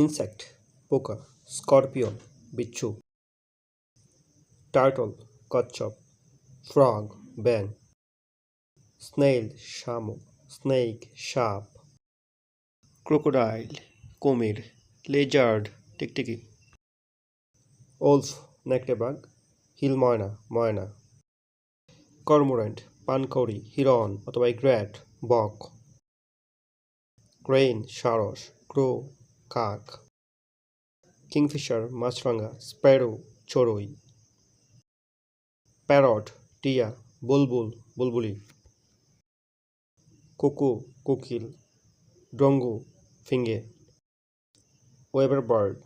Insect পোকা scorpion, বিচ্ছু, turtle, কচ্ছপ, ফ্রগ ব্যাং স্নেইল, শামুক স্নেক সাপ, ক্রোকোডাইল, কুমির, লেজার্ড, টিকটিকি, ওলফ নেকড়ে বাঘ হিল ময়না ময়না কর্মোরেন্ট, পানকৌড়ি হিরন অথবা গ্র্যাট, বক, ক্রেইন, সারস, ক্রো কাক, কিংফিশার, মাছরাঙা, স্প্যারো, চড়ুই, প্যারট, টিয়া, বুলবুল, বুলবুলি, কোকো, কোকিল, ডঙ্গু, ফিঙ্গে ওয়েবার বার্ড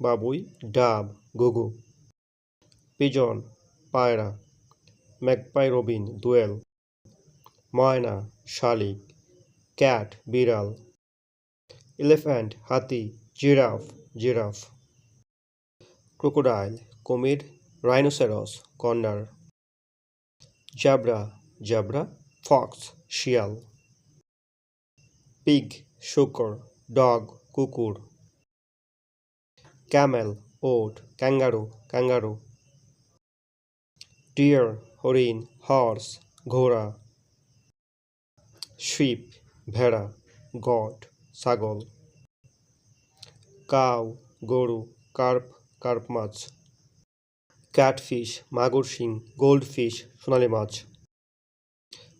বাবুই, ডাব গুগু পিজন, পায়রা ম্যাকপাই রবিন দোয়েল, ময়না, শালিক, ক্যাট, বিড়াল এলিফ্যান্ট হাতি জিরাফ জিরাফ ক্রোকোডাইল কুমির rhinoceros condor zebra zebra fox শিয়াল পিগ শুকর ডগ কুকুর ক্যামেল ওট ক্যাঙ্গারু ক্যাঙ্গারু ডিয়ার হরিণ হর্স ঘোড়া শিপ ভেড়া গট ছাগল, কাউ, গরু, কার্প কার্প মাছ, ক্যাটফিশ, মাগুর শিং, গোল্ডফিশ, সোনালি মাছ,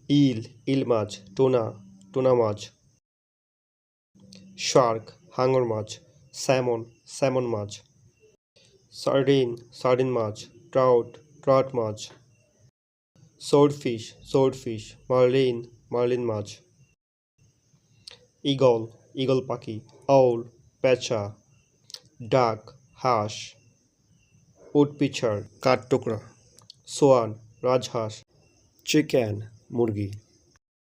ইল ইল মাছ, টোনা টোনা মাছ, শার্ক, হাঙর মাছ, স্যামন স্যামন মাছ, সার্ডিন সার্ডিন মাছ, ট্রাউট ট্রাউট মাছ সোর্ডফিশ সোর্ডফিশ মার্লিন মার্লিন মাছ ঈগল ঈগল পাখি আউল পেঁচা ডাক হাঁস উটপিছার টুকরা সোয়ান রাজহাঁস চিকেন মুরগি।